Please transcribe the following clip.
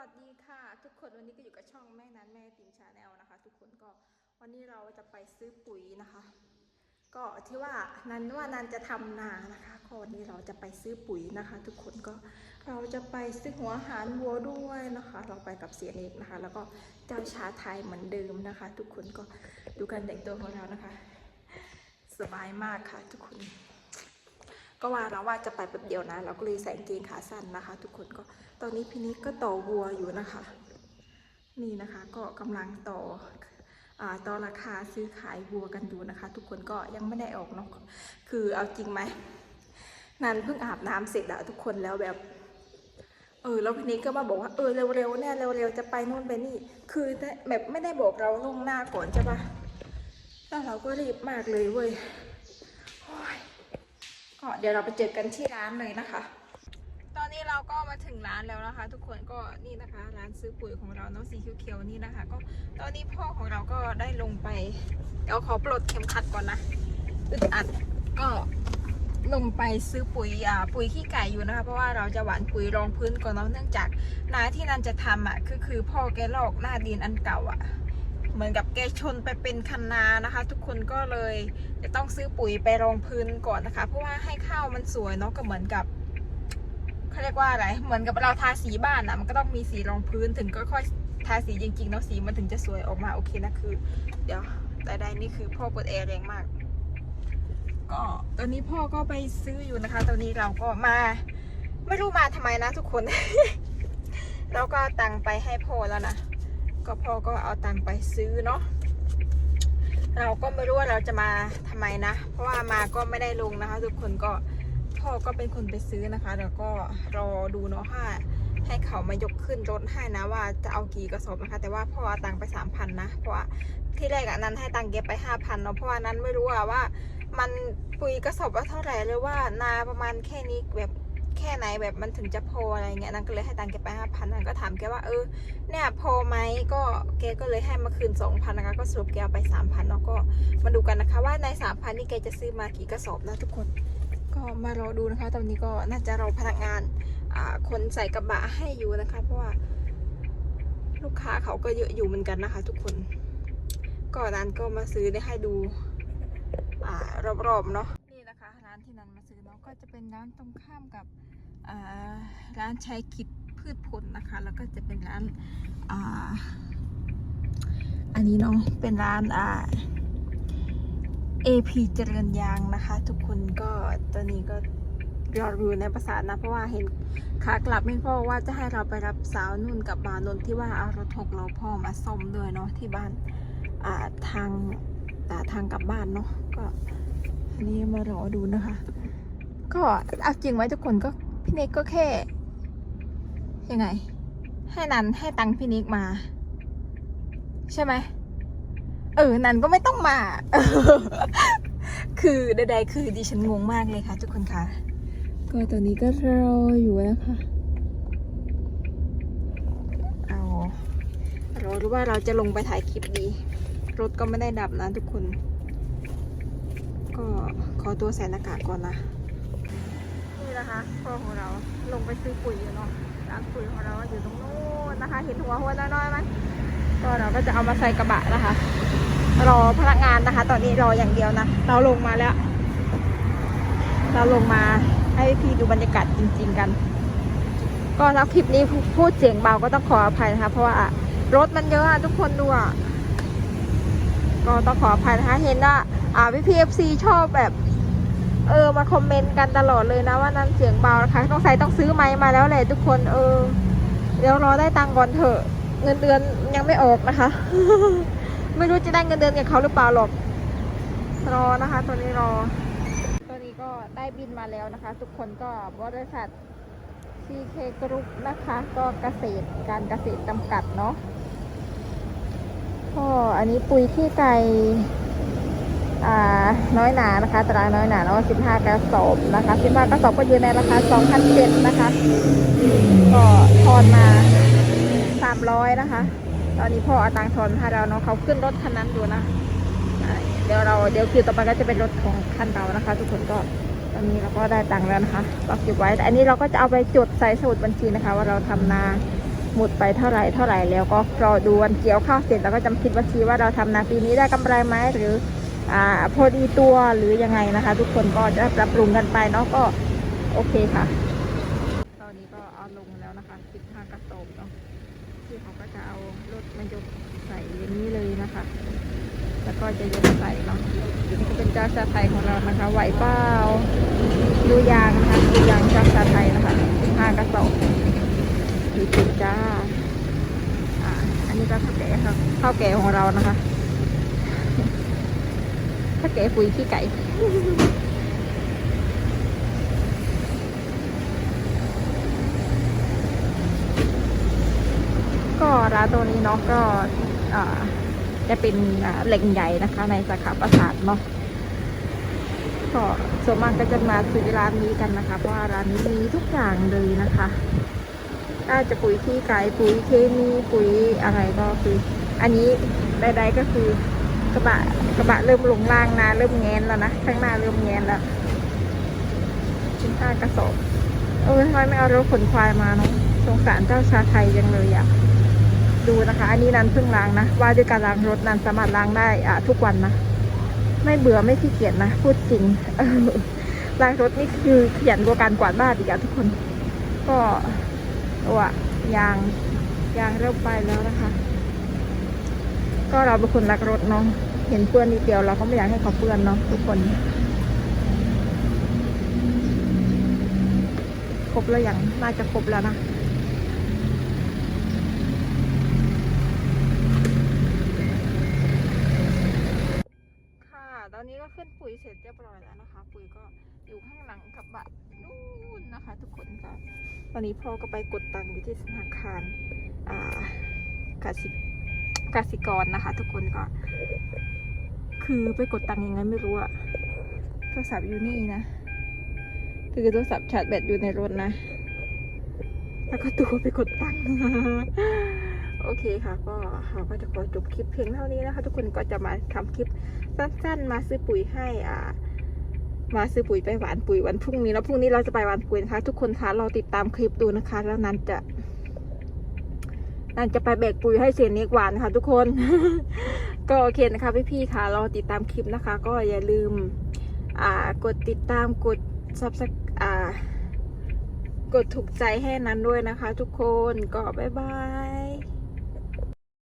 วัสดีค่ะ ทุกคนวันนี้ก็อยู่กับช่องแม่นั้นแม่ติมชาแนลนะคะ ทุกคนก็วันนี้เราจะไปซื้อปุ๋ยนะคะ ก็ที่ว่านันว่านันจะทำนานะคะก็วันนี้เราจะไปซื้อปุ๋ยนะคะ ทุกคนก็เราจะไปซื้อหัวหารวัวด้วยนะคะ เราไปกับเสียเอกนะคะ แล้วก็เจ้าชาไทยเหมือนเดิมนะคะ ทุกคนก็ดูการแต่งตัวของเรานะคะ สบายมากค่ะ ทุกคน ก็ว่าเราว่าจะไปแบบเดียวนะ เราก็เลยใส่กางเกงขาสั้นนะคะ ทุกคนก็ตอนนี้พี่นิกก็ต่อวัวอยู่นะคะ นี่นะคะก็กำลังต่ออ่าต่อราคาซื้อขายวัวกันอยู่นะคะ ทุกคนก็ยังไม่ได้ออกเนาะคือเอาจริงไหมนันเพิ่งอาบน้ำเสร็จอะทุกคนแล้วแบบ เออแล้วพี่นิกก็มาบอกว่าเออเร็วๆเนี่ยเร็วๆจะไปนู่นไปนี่ คือแบบไม่ได้บอกเราล่วงหน้าก่อนใช่ปะแล้วเราก็รีบมากเลยเว้ย ก็เดี๋ยวเราไปเจอกันที่ร้านเลยนะคะ ตอนนี้เราก็มาถึงร้านแล้วนะคะ ทุกคนก็นี่นะคะ ร้านซื้อปุ๋ยของเราเนาะสีเขียวๆนี่นะคะ ก็ตอนนี้พ่อของเราก็ได้ลงไปเดี๋ยวขอปลดเข็มขัดก่อนนะอึดอัดก็ลงไปซื้อปุ๋ยอ่าปุ๋ยขี้ไก่อยู่นะคะ เพราะว่าเราจะหว่านปุ๋ยรองพื้นก่อนเนาะเนื่องจากนาที่นันจะทำอะคือคือพ่อแกลอกหน้าดินอันเก่าอะ เหมือนกับแกชนไปเป็นคันนานะคะ ทุกคนก็เลยจะต้องซื้อปุ๋ยไปรองพื้นก่อนนะคะ เพราะว่าให้ข้าวมันสวยเนาะก็เหมือนกับเขาเรียกว่าอะไร เหมือนกับเราทาสีบ้านนะมันก็ต้องมีสีรองพื้นถึงก็ค่อยทาสีจริงๆเนาะสีมันถึงจะสวยออกมาโอเคนะคือ เดี๋ยวแต่ใดนี่คือพ่อเปิดแอร์แรงมาก ก็ตอนนี้พ่อก็ไปซื้ออยู่นะคะ ตอนนี้เราก็มา ไม่รู้มาทำไมนะทุกคน เราก็ตังไปให้พ่อแล้วนะ ก็พ่อก็เอาตังไปซื้อเนาะเราก็ไม่รู้ว่าเราจะมาทำไมนะ เพราะว่ามาก็ไม่ได้ลงนะคะ ทุกคนก็พ่อก็เป็นคนไปซื้อนะคะเดี๋ยวก็รอดูเนาะว่าให้เขามายกขึ้นรถให้นะว่าจะเอากี่กระสอบนะคะ แต่ว่าพ่อเอาตังไปสามพันนะ เพราะว่าที่แรกอะนั้นให้ตังเก็บไปห้าพันเนาะเพราะว่านั้นไม่รู้ว่ามันปุ๋ยกระสอบละเท่าไหร่เลยว่านาประมาณแค่นี้แบบ แค่ไหนแบบมันถึงจะพออะไรเงี้ยนั่นก็เลยให้ตังค์เก็บไปห้าพันนั่นก็ถามแกว่าเออเนี่ยพอไหมก็แกก็เลยให้มาคืนสองพันนะคะก็สรุปแกเอาไปสามพันเนาะก็มาดูกันนะคะว่าในสามพันนี่แกจะซื้อมากี่กระสอบนะทุกคน ก็มารอดูนะคะ ตอนนี้ก็น่าจะรอพนักงานอ่าคนใส่กระบะให้อยู่นะคะ เพราะว่า ลูกค้าเขาก็เยอะอยู่เหมือนกันนะคะ ทุกคนก่อนนั้นก็มาซื้อได้ให้ดูอ่ารอบๆเนาะ ก็จะเป็นร้านตรงข้ามกับร้านใช้คิดพืชผลนะคะ แล้วก็จะเป็นร้านอ,อันนี้เนาะเป็นร้านอ่า AP เจริญยางนะคะ ทุกคนก็ตอนนี้ก็รอดูในภาษานะ เพราะว่าเห็นขากลับไม่พ่อว่าจะให้เราไปรับสาวนุ่นกับบานนที่ว่าเอารถหกล้อพ่อมาซ่อมด้วยเนาะที่บ้านทางอ่ทางกลับบ้านเนาะก็อันนี้มารอดูนะคะ ก็เอาจริงไว้ทุกคนก็พี่นิกก็แค่ยังไง ให้นันให้ตังค์พี่นิกมา ใช่ไหมเออนันก็ไม่ต้องมา คือใดๆคือดิฉันงงมากเลยค่ะ ทุกคนค่ะก็ตอนนี้ก็รออยู่นะคะเอารอหรือว่าเราจะลงไปถ่ายคลิปดี รถก็ไม่ได้ดับนะทุกคน ก็ขอตัวใส่หน้ากากก่อนนะ นี่นะคะพ่อของเราลงไปซื้อปุ๋ยอยู่เนาะร้านปุ๋ยของเราอยู่ตรงนู้นนะคะ เห็นหัวหัวน้อยๆไหมก็เราก็จะเอามาใส่กระบะนะคะ รอพนักงานนะคะ ตอนนี้รออย่างเดียวนะเราลงมาแล้ว เราลงมาให้พี่ดูบรรยากาศจริง ๆกัน ก็ถ้าคลิปนี้พูดเสียงเบาก็ต้องขออภัยนะคะ เพราะว่ารถมันเยอะอะทุกคนดูอะก็ต้องขออภัยนะคะเห็นว่าอ่าพี่พีเอฟซีชอบแบบ มาคอมเมนต์กันตลอดเลยนะว่านั้นเสียงเบานะคะต้องใส่ต้องซื้อไม้มาแล้วแหละทุกคนเออเดี๋ยวรอได้ตังก่อนเถอะ เงินเดือนยังไม่ออกนะคะ ไม่รู้จะได้เงินเดือนกับเขาหรือเปล่าหรอกรอนะคะ ตัวนี้รอ ตัวนี้ก็ได้บินมาแล้วนะคะ ทุกคนก็บริษัท CK Group นะคะ ก็เกษตรการเกษตรจำกัดเนาะก็อันนี้ปุ๋ยขี้ไก่ น้อยหนานะคะตารางน้อยหนาเนาะ15 กระสอบนะคะ15กระสอบก็อยู่ในราคา2,007นะคะ ก็ทอนมา 300 นะคะ ตอนนี้พ่อเอาตังค์ทอนให้เราเนาะเขาขึ้นรถคันนั้นอยู่นะเดี๋ยวเราเดี๋ยวคิวต่อไปก็จะเป็นรถของคันเรานะคะ ทุกคนก็ตอนนี้เราก็ได้ตังค์แล้วนะคะเราเก็บไว้แต่อันนี้เราก็จะเอาไปจดใส่สมุดบัญชีนะคะ ว่าเราทำนาหมดไปเท่าไหร่เท่าไหร่แล้วก็รอดูวันเกี่ยวข้าวเสร็จแล้วก็จำคิดว่าชีว่าเราทำนาปีนี้ได้กำไรไหมหรือ อ่าพอดีตัวหรือยังไงนะคะ ทุกคนก็จะปรับปรุงกันไปเนาะก็โอเคค่ะ ตอนนี้ก็เอาลงแล้วนะคะ15กระสอบเนาะที่เขาก็จะเอารถมายกใส่อย่างนี้เลยนะคะ แล้วก็จะยกใส่เนาะนี่ก็เป็นจ้าชาไทยของเรานะคะไหวเปล่าดูยางนะคะดูยางจ้าชาไทยนะคะ15กระสอบดีจริจ้าอ่าอันนี้ก็ข้าวแก่ครับข้าวแก่ของเรานะคะ ข้าแกปุ๋ยขี้ไก่ก็ร้านตัวนี้เนาะก็จะเป็นอ่าแหล่งใหญ่นะคะ ในสาขาประสาทเนาะก็ส่วนมากก็จะมาซื้อร้านนี้กันนะคะ เพราะร้านนี้มีทุกอย่างเลยนะคะถ้าจะปุ๋ยขี้ไก่ปุ๋ยเคมีปุ๋ยอะไรก็คือ อันนี้ใดๆก็คือ กระบะกระบะเริ่มลงล่างนะเริ่มแงนแล้วนะข้างหน้าเริ่มแงนแล้วชิ้นห้ากระสอบเออทำไมไม่เอารถขนควายมาเนาะสงสารเจ้าชาไทยจังเลยอะดูนะคะ อันนี้นันเพิ่งล้างนะ ว่าด้วยการล้างรถนันสามารถล้างได้อะทุกวันนะ ไม่เบื่อไม่ขี้เกียจนะ พูดจริงล้างรถนี่คือขยันกว่าการกวาดบ้านอีกอะทุกคน ก็ตัวยางยางเริ่มไปแล้วนะคะ ก็เราเป็นคนรักรถเนาะเห็นเปื้อนนิดเดียวเราก็ไม่อยากให้เขาเปื้อนเนาะทุกคนครบแล้วยังน่าจะครบแล้วนะค่ะตอนนี้ก็ขึ้นปุ๋ยเสร็จเรียบร้อยแล้วนะคะ ปุ๋ยก็อยู่ข้างหลังกระบะนู่นนะคะ ทุกคนค่ะตอนนี้พ่อก็ไปกดตังค์อยู่ที่ธนาคาร อ่ากสิ กสิกรนะคะ ทุกคนก็คือไปกดตังค์ยังไงไม่รู้อะโทรศัพท์อยู่นี่นะคือโทรศัพท์ชาร์จแบตอยู่ในรถนะ แล้วก็ตัวไปกดตังค์โอเคค่ะ ก็เราก็จะขอจบคลิปเพียงเท่านี้นะคะ ทุกคนก็จะมาทำคลิปสั้นๆ มาซื้อปุ๋ยให้อ่ามาซื้อปุ๋ยไปหวานปุ๋ยวันพรุ่งนี้แล้วพรุ่งนี้เราจะไปหวานปุ๋ยนะคะ ทุกคนคะเราติดตามคลิปดูนะคะ แล้วนั้นจะ นันจะไปแบกปุ๋ยให้เสียนิกหวานค่ะทุกคน ก็โอเคนะคะพี่ๆค่ะเราติดตามคลิปนะคะ ก็อย่าลืมกดติดตามกดซับสอ่ากดถูกใจให้นั้นด้วยนะคะทุกคนก็บ๊ายบาย